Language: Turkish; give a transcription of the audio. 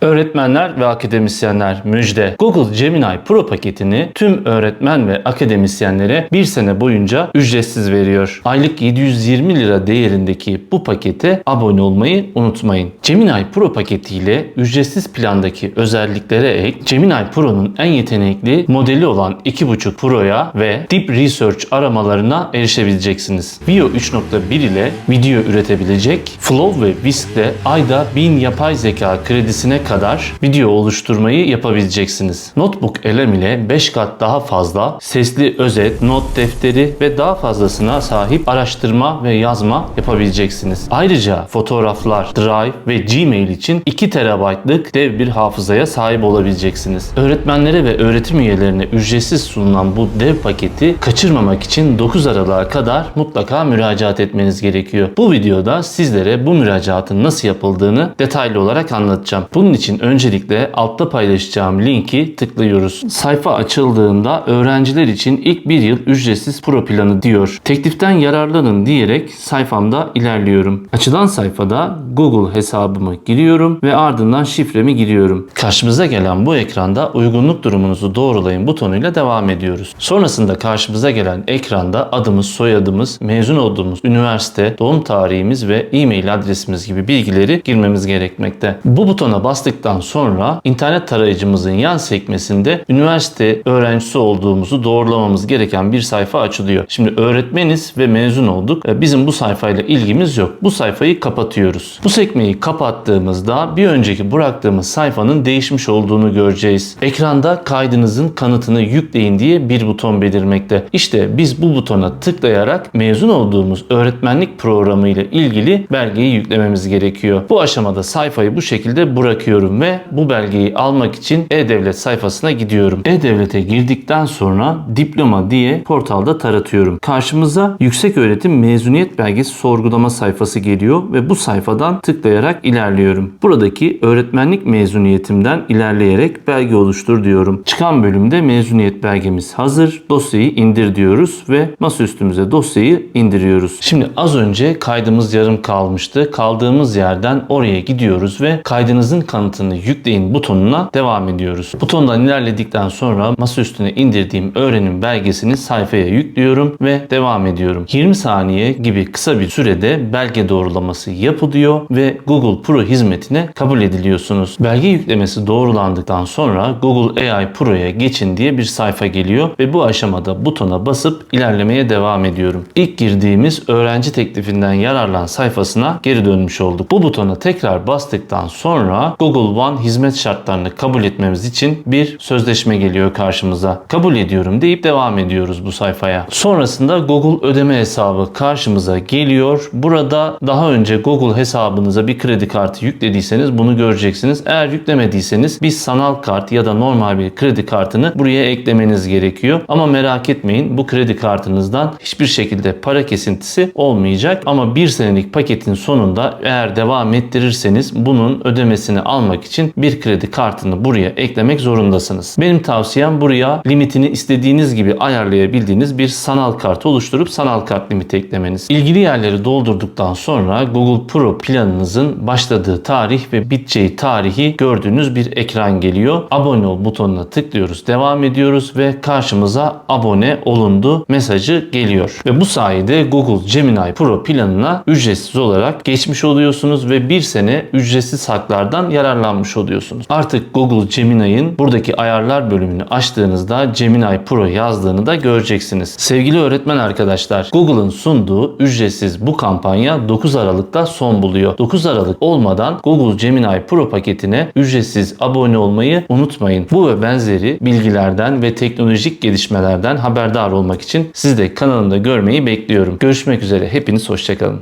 Öğretmenler ve akademisyenler müjde. Google Gemini Pro paketini tüm öğretmen ve akademisyenlere bir sene boyunca ücretsiz veriyor. Aylık 720 lira değerindeki bu pakete abone olmayı unutmayın. Gemini Pro paketiyle ücretsiz plandaki özelliklere ek Gemini Pro'nun en yetenekli modeli olan 2.5 Pro'ya ve Deep Research aramalarına erişebileceksiniz. Vio 3.1 ile video üretebilecek, Flow ve Whisk'le ayda 1000 yapay zeka kredisine kadar video oluşturmayı yapabileceksiniz. Notebook LM ile 5 kat daha fazla sesli özet, not defteri ve daha fazlasına sahip araştırma ve yazma yapabileceksiniz. Ayrıca fotoğraflar, Drive ve Gmail için 2 TB'lık dev bir hafızaya sahip olabileceksiniz. Öğretmenlere ve öğretim üyelerine ücretsiz sunulan bu dev paketi kaçırmamak için 9 Aralık'a kadar mutlaka müracaat etmeniz gerekiyor. Bu videoda sizlere bu müracaatın nasıl yapıldığını detaylı olarak anlatacağım. Bunun için öncelikle altta paylaşacağım linki tıklıyoruz. Sayfa açıldığında öğrenciler için ilk bir yıl ücretsiz pro planı diyor. Tekliften yararlanın diyerek sayfamda ilerliyorum. Açılan sayfada Google hesabımı giriyorum ve ardından şifremi giriyorum. Karşımıza gelen bu ekranda uygunluk durumunuzu doğrulayın butonuyla devam ediyoruz. Sonrasında karşımıza gelen ekranda adımız, soyadımız, mezun olduğumuz üniversite, doğum tarihimiz ve e-mail adresimiz gibi bilgileri girmemiz gerekmekte. Bu butona bastıktan sonra internet tarayıcımızın yan sekmesinde üniversite öğrencisi olduğumuzu doğrulamamız gereken bir sayfa açılıyor. Şimdi öğretmeniz ve mezun olduk. E, Bizim bu sayfayla ilgimiz yok. Bu sayfayı kapatıyoruz. Bu sekmeyi kapattığımızda bir önceki bıraktığımız sayfanın değişmiş olduğunu göreceğiz. Ekranda kaydınızın kanıtını yükleyin diye bir buton belirmekte. İşte biz bu butona tıklayarak mezun olduğumuz öğretmenlik programı ile ilgili belgeyi yüklememiz gerekiyor. Bu aşamada sayfayı bu şekilde bırakıyorum ve bu belgeyi almak için e-devlet sayfasına gidiyorum. E-devlete girdikten sonra diploma diye portalda taratıyorum. Karşımıza yüksek öğretim mezuniyet belgesi sorgulama sayfası geliyor ve bu sayfadan tıklayarak ilerliyorum. Buradaki öğretmenlik mezuniyetimden ilerleyerek belge oluştur diyorum. Çıkan bölümde mezuniyet belgemiz hazır. Dosyayı indir diyoruz ve masaüstümüze dosyayı indiriyoruz. Şimdi az önce kaydımız yarım kalmıştı. Kaldığımız yerden oraya gidiyoruz ve kaydınızın kanıtını yükleyin butonuna devam ediyoruz. Butondan ilerledikten sonra masa üstüne indirdiğim öğrenim belgesini sayfaya yüklüyorum ve devam ediyorum. 20 saniye gibi kısa bir sürede belge doğrulaması yapılıyor ve Google Pro hizmetine kabul ediliyorsunuz. Belge yüklemesi doğrulandıktan sonra Google AI Pro'ya geçin diye bir sayfa geliyor ve bu aşamada butona basıp ilerlemeye devam ediyorum. İlk girdiğimiz öğrenci teklifinden yararlan sayfasına geri dönmüş olduk. Bu butona tekrar bastıktan sonra Google One hizmet şartlarını kabul etmemiz için bir sözleşme geliyor karşımıza. Kabul ediyorum deyip devam ediyoruz bu sayfaya. Sonrasında Google ödeme hesabı karşımıza geliyor. Burada daha önce Google hesabınıza bir kredi kartı yüklediyseniz bunu göreceksiniz. Eğer yüklemediyseniz bir sanal kart ya da normal bir kredi kartını buraya eklemeniz gerekiyor. Ama merak etmeyin bu kredi kartınızdan hiçbir şekilde para kesintisi olmayacak. Ama bir senelik paketin sonunda eğer devam ettirirseniz bunun ödemesini almak için bir kredi kartını buraya eklemek zorundasınız. Benim tavsiyem buraya limitini istediğiniz gibi ayarlayabildiğiniz bir sanal kart oluşturup sanal kart limiti eklemeniz. İlgili yerleri doldurduktan sonra Google Pro planınızın başladığı tarih ve biteceği tarihi gördüğünüz bir ekran geliyor. Abone ol butonuna tıklıyoruz, devam ediyoruz ve karşımıza abone olundu mesajı geliyor. Ve bu sayede Google Gemini Pro planına ücretsiz olarak geçmiş oluyorsunuz ve bir sene ücretsiz haklardan yararlanmış oluyorsunuz. Artık Google Gemini'nin buradaki ayarlar bölümünü açtığınızda Gemini Pro yazdığını da göreceksiniz. Sevgili öğretmen arkadaşlar, Google'ın sunduğu ücretsiz bu kampanya 9 Aralık'ta son buluyor. 9 Aralık olmadan Google Gemini Pro paketine ücretsiz abone olmayı unutmayın. Bu ve benzeri bilgilerden ve teknolojik gelişmelerden haberdar olmak için sizi de kanalımda görmeyi bekliyorum. Görüşmek üzere. Hepiniz hoşçakalın.